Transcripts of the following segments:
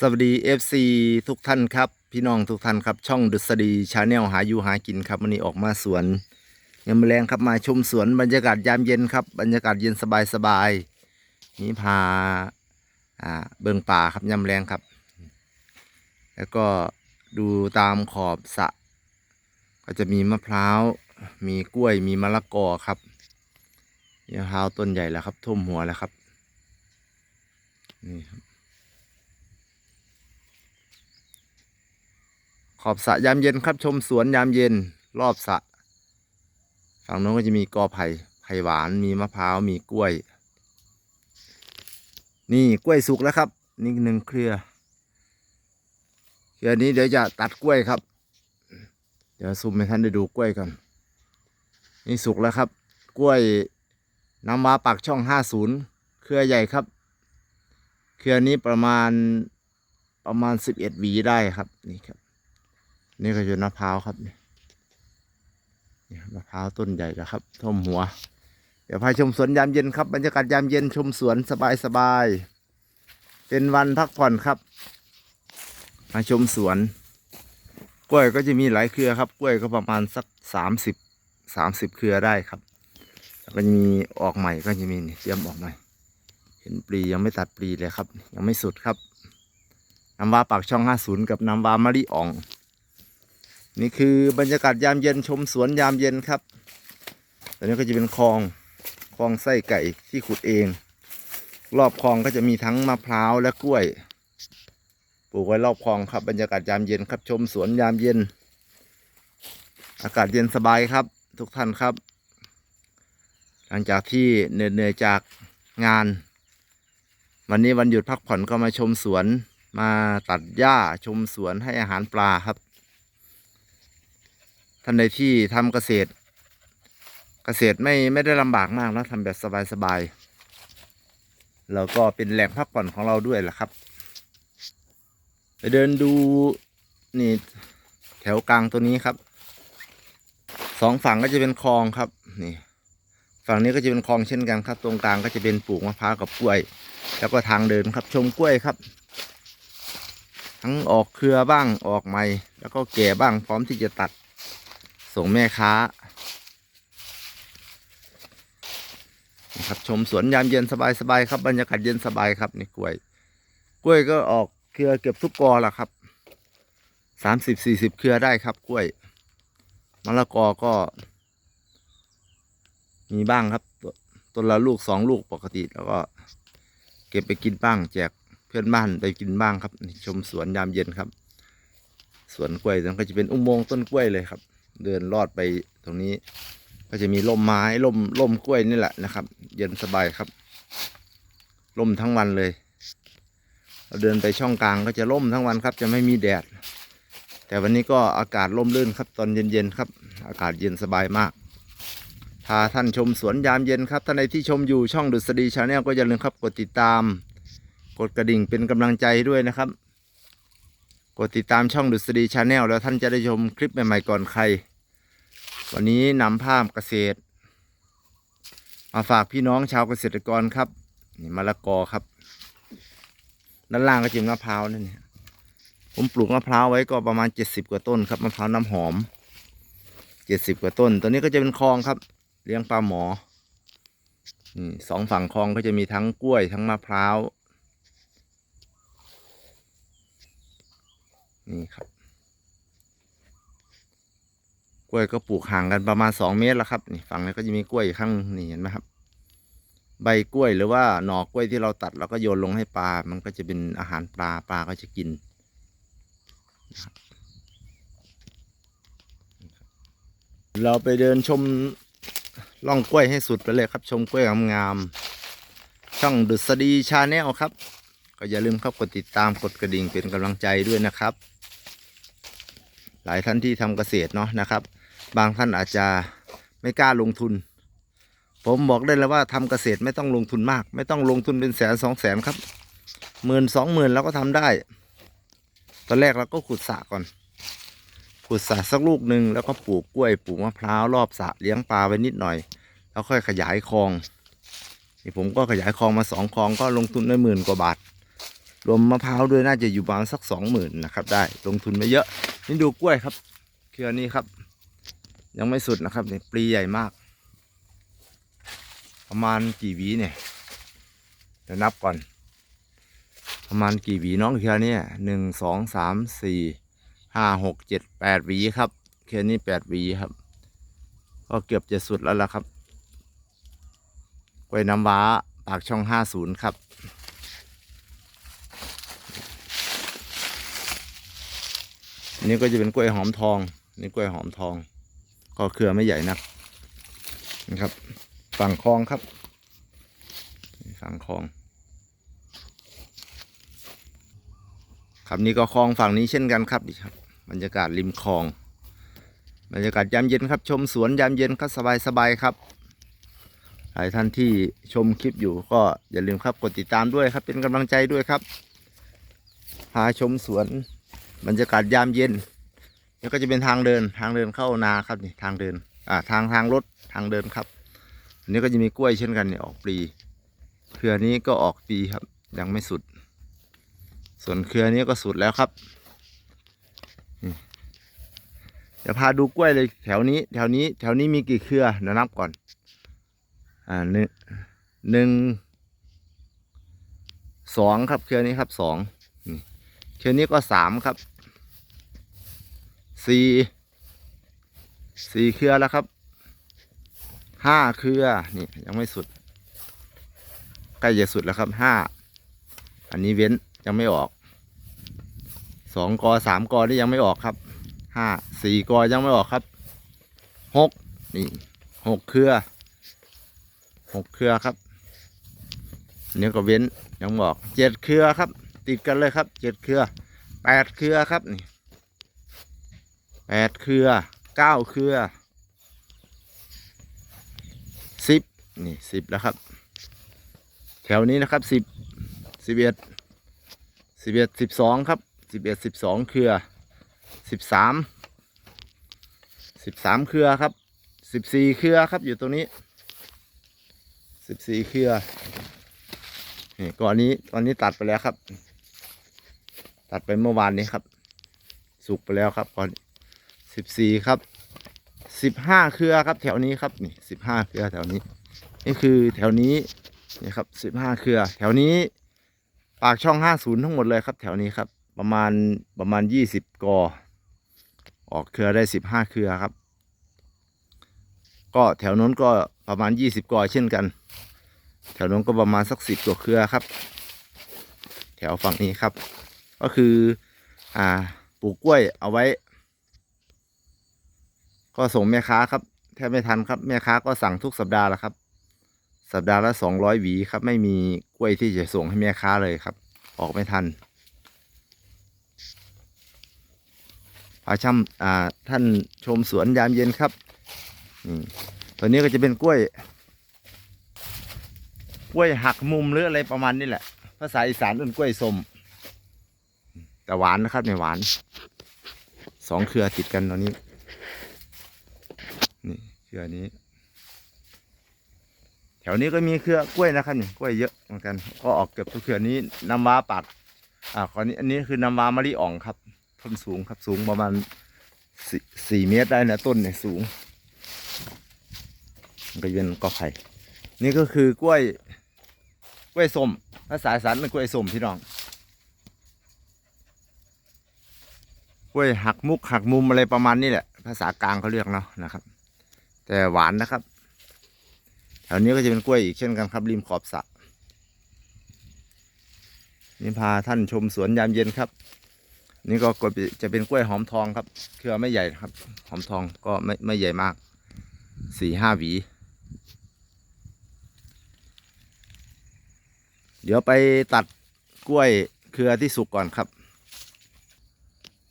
สวัสดี FC ทุกท่านครับ พี่น้องทุกท่านครับ ช่องดุษฎีชาแนลหาอยู่หากินครับวันนี้ออกมาสวนยามแรงครับมาชมสวนบรรยากาศยามเย็นครับ บรรยากาศเย็นสบายสบายๆนี่พาอ่าเบิงป่าครับยามแรงครับ แล้วก็ดูตามขอบสะ ก็จะมีมะพร้าว มีกล้วยมีมะละกอครับมะพร้าวต้นใหญ่แล้วครับท่วมหัวแล้วครับนี่ครับ อบสระยามเย็นครับ ชมสวนยามเย็น รอบสระฝั่งโน้นก็จะมีกอไผ่ไผ่หวานมีมะพร้าวมีกล้วย นี่กล้วยสุกแล้วครับ นี่หนึ่งเครือเครือนี้เดี๋ยวจะตัดกล้วยครับ เดี๋ยวซูมให้ท่านได้ดูกล้วยก่อนนี่สุกแล้วครับ กล้วยน้ำว้าปากช่องห้าศูนย์เครือใหญ่ครับ เครือนี้ประมาณประมาณสิบเอ็ดหวีได้ครับนี่ครับ นี่ก็คือมะพร้าวครับนี่มะพร้าวต้นใหญ่แล้วครับท่วมหัว เดี๋ยวพาชมสวนยามเย็นครับบรรยากาศยามเย็นชมสวนสบายสบายๆเป็นวันพักผ่อนครับมาชมสวน กล้วยก็จะมีหลายเครือครับ กล้วยก็ประมาณสักสามสิบสามสิบเครือได้ครับแล้วก็จะมีออกใหม่ก็จะมีนี่เตรียมออกใหม่เห็นปลียังไม่ตัดปลีเลยครับ ยังไม่สุดครับน้ำว้าปากช่องห้าศูนย์กับน้ำว้ามะลิอ่อง นี่คือบรรยากาศยามเย็นชมสวนยามเย็นครับตอนนี้ก็จะเป็นคลองคลองไส้ไก่ที่ขุดเอง รอบคลองก็จะมีทั้งมะพร้าวและกล้วย ปลูกไว้รอบคลองครับ บรรยากาศยามเย็นครับ ชมสวนยามเย็น อากาศเย็นสบายครับ ทุกท่านครับ หลังจากที่เหนื่อยๆจากงาน วันนี้วันหยุดพักผ่อนก็มาชมสวนมาตัดหญ้าชมสวนให้อาหารปลาครับ ท่านใดที่ทำเกษตร เกษตรไม่ไม่ได้ลำบากมากนะทำแบบสบายๆแล้วก็เป็นแหล่งพักผ่อนของเราด้วยแหละครับ ไปเดินดูนี่แถวกลางตัวนี้ครับสองฝั่งก็จะเป็นคลองครับนี่ฝั่งนี้ก็จะเป็นคลองเช่นกันครับ ตรงกลางก็จะเป็นปลูกมะพร้าวกับกล้วย แล้วก็ทางเดินครับชมกล้วยครับ ทั้งออกเครือบ้างออกใหม่ แล้วก็แก่บ้างพร้อมที่จะตัด ส่งแม่ค้านะครับชมสวนยามเย็นสบายๆครับบรรยากาศเย็นสบายครับนี่กล้วย กล้วยก็ออกเครือเกือบทุกกอละครับสามสิบสี่สิบเครือได้ครับ กล้วยมะละกอก็ มีบ้างครับต้นละลูกสองลูกปกติแล้วก็ เก็บไปกินบ้าง แจกเพื่อนบ้านไปกินบ้างครับชมสวนยามเย็นครับ สวนกล้วยตรงก็จะเป็นอุโมงค์ต้นกล้วยเลยครับ เดินลอดไปตรงนี้ ก็จะมีร่มไม้ร่มร่มกล้วยนี่แหละนะครับ เย็นสบายครับร่มทั้งวันเลย เราเดินไปช่องกลางก็จะร่มทั้งวันครับ จะไม่มีแดด แต่วันนี้ก็อากาศร่มรื่นครับ ตอนเย็นๆครับ อากาศเย็นสบายมากพาท่านชมสวนยามเย็นครับท่านใดที่ชมอยู่ช่องดุษฎีชาแนลก็อย่าลืมครับกดติดตาม กดกระดิ่งเป็นกำลังใจด้วยนะครับ กดติดตามช่องดุษฎีชาแนลแล้วท่านจะได้ชมคลิปใหม่ๆก่อนใคร วันนี้นำภาพเกษตร มาฝากพี่น้องชาวเกษตรกรครับนี่มะละกอครับ ด้านล่างก็จะมีมะพร้าวนั่นเนี่ยผมปลูกมะพร้าวไว้ก็ประมาณเจ็ดสิบกว่าต้นครับมะพร้าวน้ำหอมเจ็ดสิบกว่าต้น ตัวนี้ก็จะเป็นคลองครับ เลี้ยงปลาหมอนี่สองฝั่งคลองก็จะมีทั้งกล้วยทั้งมะพร้าวนี่ครับ กล้วยก็ปลูกห่างกันประมาณสองเมตรแล้วครับนี่ฝั่งนี้ก็จะมีกล้วยข้างนี่เห็นไหมครับ ใบกล้วยหรือว่าหน่อกล้วยที่เราตัดเราก็โยนลงให้ปลา มันก็จะเป็นอาหารปลาปลาก็จะกินเราไปเดินชมล่องกล้วยให้สุดไปเลยครับ ชมกล้วยงามๆช่องดุษฎีชาแนลครับ ก็อย่าลืมครับกดติดตามกดกระดิ่งเป็นกำลังใจด้วยนะครับ หลายท่านที่ทำเกษตรเนาะนะครับ บางท่านอาจจะไม่กล้าลงทุน ผมบอกได้เลยว่าทำเกษตรไม่ต้องลงทุนมาก ไม่ต้องลงทุนเป็นแสนสองแสนครับหมื่นสองหมื่นเราก็ทำได้ ตอนแรกเราก็ขุดสระก่อน ขุดสระสักลูกหนึ่งแล้วก็ปลูกกล้วยปลูกมะพร้าวรอบสระเลี้ยงปลาไว้นิดหน่อย แล้วค่อยขยายคลองนี่ผมก็ขยายคลองมาสองคลองก็ลงทุนได้หมื่นกว่าบาทรวมมะพร้าวด้วยน่าจะอยู่ประมาณสักสองหมื่นนะครับได้ลงทุนไม่เยอะนี่ดูกล้วยครับเครือนี้ครับ ยังไม่สุดนะครับเนี่ยปลีใหญ่มาก ประมาณกี่วีเนี่ยเดี๋ยวนับก่อน ประมาณกี่วีน้องเครือเนี่ยหนึ่งสองสามสี่ห้าหกเจ็ดแปดวีครับเครือนี้แปดวีครับ ก็เกือบจะสุดแล้วล่ะครับกล้วยน้ำว้าปากช่องห้าศูนย์ครับอันนี้ก็จะเป็นกล้วยหอมทอง นี่กล้วยหอมทอง ก็เครือไม่ใหญ่นักนะครับ ฝั่งคลองครับ ฝั่งคลอง ครับนี่ก็คลองฝั่งนี้เช่นกันครับนี่ครับ บรรยากาศริมคลอง บรรยากาศยามเย็นครับ ชมสวนยามเย็นครับสบายสบายๆครับหลายท่านที่ชมคลิปอยู่ก็อย่าลืมครับกดติดตามด้วยครับ เป็นกำลังใจด้วยครับ พาชมสวนบรรยากาศยามเย็น แล้วก็จะเป็นทางเดินทางเดินเข้านาครับนี่ทางเดินอ่าทางทางรถทางเดินครับอันนี้ก็จะมีกล้วยเช่นกันเนี่ยออกปลีเครือนี้ก็ออกปีครับ ยังไม่สุด ส่วนเครือนี้ก็สุดแล้วครับนี่เดี๋ยวพาดูกล้วยเลยแถวนี้ แถวนี้ แถวนี้มีกี่เครือเดี๋ยวนับก่อน อ่าหนึ่งหนึ่งสองครับเครือนี้ครับสองนี่เครือนี้ก็สามครับ สี่สี่เครือแล้วครับห้าเครือนี่ยังไม่สุด ใกล้จะสุดแล้วครับห้าอันนี้เว้นยังไม่ออกสองกอสามกอนี่ยังไม่ออกครับห้าสี่กอยังไม่ออกครับหกนี่หกเครือหกเครือครับอันนี้ก็เว้นยังไม่ออกเจ็ดเครือครับ ติดกันเลยครับเจ็ดเครือแปดเครือครับนี่ แปดเครือเก้าเครือสิบนี่สิบแล้วครับ แถวนี้นะครับสิบสิบเอ็ดสิบเอ็ดสิบสองครับสิบเอ็ดสิบสองเครือสิบสามสิบสามเครือครับสิบสี่เครือครับอยู่ตรงนี้สิบสี่เครือนี่ก่อนนี้ตอนนี้ตัดไปแล้วครับ ตัดไปเมื่อวานนี้ครับ สุกไปแล้วครับก่อน สิบสี่ครับสิบห้าเครือครับ แถวนี้ครับนี่สิบห้าเครือแถวนี้นี่คือแถวนี้นี่ครับสิบห้าเครือ แถวนี้ปากช่องห้าศูนย์ทั้งหมดเลยครับ แถวนี้ครับ ประมาณประมาณยี่สิบกอออกเครือได้สิบห้าเครือครับ ก็แถวนู้นก็ประมาณยี่สิบกอเช่นกัน แถวนู้นก็ประมาณสักสิบกว่าเครือครับ แถวฝั่งนี้ครับ ก็คืออ่าปลูกกล้วยเอาไว้ ก็ส่งแม่ค้าครับแทบไม่ทันครับแม่ค้าก็สั่งทุกสัปดาห์แล้วครับ สัปดาห์ละสองร้อยหวีครับ ไม่มีกล้วยที่จะส่งให้แม่ค้าเลยครับ ออกไม่ทันพาช่ำอ่าท่านชมสวนยามเย็นครับนี่ตัวนี้ก็จะเป็นกล้วย กล้วยหักมุมหรืออะไรประมาณนี้แหละ ภาษาอีสานเรียกกล้วยสมแต่หวานนะครับในหวานสองเครือติดกันตอนนี้ นี่เครือนี้ แถวนี้ก็มีเครือกล้วยนะครับนี่กล้วยเยอะเหมือนกัน ก็ออกเกือบทุกเครือนี้น้ำว้าปัดอ่าขอนี้อันนี้คือน้ำว้ามะลิอ่องครับต้นสูงครับสูงประมาณสี่เมตรได้นะต้นเนี่ยสูงก็เป็นกอไผ่นี่ก็คือกล้วยกล้วยส้มภาษาสานเป็นกล้วยส้มพี่น้องกล้วยหักมุกหักมุมอะไรประมาณนี้แหละ ภาษากลางเขาเรียกเนาะนะครับ แต่หวานนะครับ แถวนี้ก็จะเป็นกล้วยอีกเช่นกันครับ ริมขอบสระนี่พาท่านชมสวนยามเย็นครับ นี่ก็จะเป็นกล้วยหอมทองครับ เครือไม่ใหญ่ครับ หอมทองก็ไม่ไม่ใหญ่มากสี่ห้าหวี เดี๋ยวไปตัดกล้วยเครือที่สุกก่อนครับ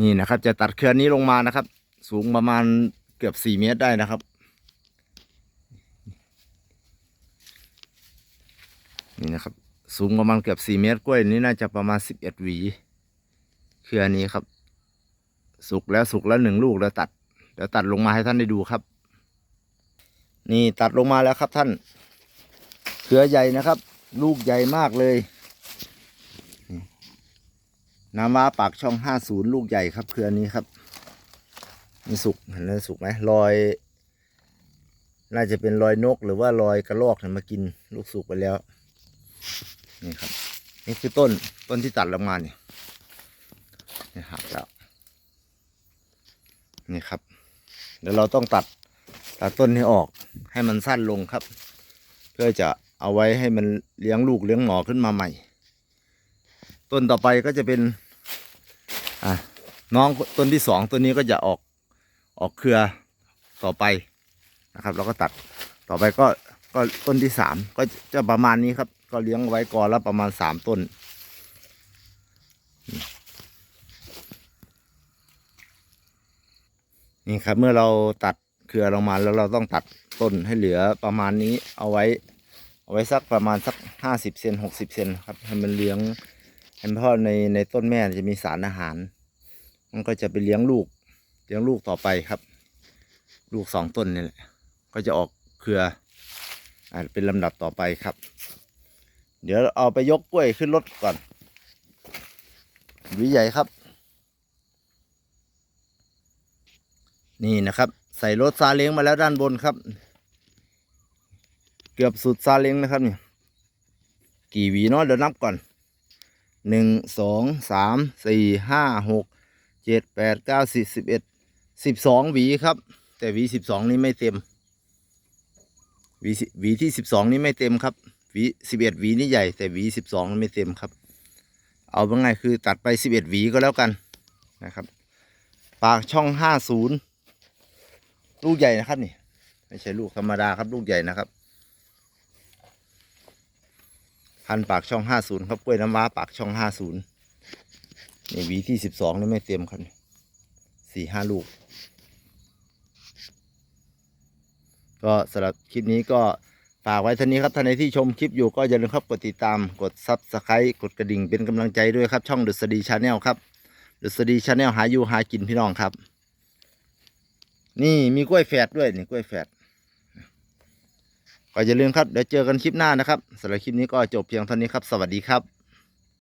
นี่นะครับ จะตัดเครือนี้ลงมานะครับ สูงประมาณเกือบสี่เมตรได้นะครับ นี่นะครับ สูงประมาณเกือบสี่เมตรกล้วยนี้น่าจะประมาณสิบเอ็ดหวีเครือนี้ครับ สุกแล้วสุกแล้วหนึ่งลูกแล้วตัดเดี๋ยวตัดลงมาให้ท่านได้ดูครับ นี่ตัดลงมาแล้วครับท่าน เครือใหญ่นะครับ ลูกใหญ่มากเลยน้ำว้าปากช่องห้าศูนย์ลูกใหญ่ครับ เครือนี้ครับมันสุกเห็นแล้วสุกไหมรอย น่าจะเป็นรอยนกหรือว่ารอยกระรอกเนี่ยมากินลูกสุกไปแล้ว นี่ครับ นี่คือต้นต้นที่ตัดลงมาเนี่ยนี่หักแล้วนี่ครับ เดี๋ยวเราต้องตัดตัดต้นนี้ออกให้มันสั้นลงครับ เพื่อจะเอาไว้ให้มันเลี้ยงลูกเลี้ยงหนอขึ้นมาใหม่ ต้นต่อไปก็จะเป็นอะน้องต้นที่สองต้นนี้ก็จะออกออกเครือต่อไปนะครับ เราก็ตัดต่อไปก็ก็ต้นที่สามก็จะประมาณนี้ครับ ก็เลี้ยงไว้ก่อนละประมาณสามต้น นี่ครับเมื่อเราตัดเครือลงมาแล้วเราต้องตัดต้นให้เหลือประมาณนี้เอาไว้ เอาไว้สักประมาณสักห้าสิบเซนหกสิบเซนครับให้มันเลี้ยงให้พราะในในต้นแม่จะมีสารอาหาร มันก็จะไปเลี้ยงลูก เลี้ยงลูกต่อไปครับ ลูกสองต้นนี่แหละก็จะออกเครืออ่าเป็นลำดับต่อไปครับ เดี๋ยวเอาไปยกกล้วยขึ้นรถก่อนหวีใหญ่ครับ นี่นะครับ ใส่รถซาเล้งมาแล้วด้านบนครับ เกือบสุดซาเล้งนะครับเนี่ยกี่หวีเนาะเดี๋ยวนับก่อนหนึ่งสองสามสี่ห้าหกเจ็ดแปดเก้าสิบสิบเอ็ดสิบสองหวีครับ แต่หวีสิบสองนี้ไม่เต็มหวีสิหวีที่สิบสองนี้ไม่เต็มครับ วีสิบเอ็ดวีนี่ใหญ่แต่วีสิบสองไม่เต็มครับ เอาเป็นไงคือตัดไปสิบเอ็ดวีก็แล้วกันนะครับปากช่องห้าศูนย์ลูกใหญ่นะครับนี่ ไม่ใช่ลูกธรรมดาครับลูกใหญ่นะครับ พันปากช่องห้าศูนย์ครับกล้วยน้ำว้าปากช่องห้าศูนย์นี่วีที่สิบสองนี่ไม่เต็มครับสี่ห้าลูก ก็สำหรับคลิปนี้ก็ ฝากไว้เท่านี้ครับท่านใดที่ชมคลิปอยู่ก็อย่าลืมครับกดติดตามกดซับสไครต์กดกระดิ่งเป็นกำลังใจด้วยครับ ช่องดุษฎีชาแนลครับดุษฎีชาแนลหาอยู่หากินพี่น้องครับ นี่มีกล้วยแฝดด้วยนี่กล้วยแฝดก็อย่าลืมครับเดี๋ยวเจอกันคลิปหน้านะครับสำหรับคลิปนี้ก็จบเพียงเท่านี้ครับ สวัสดีครับ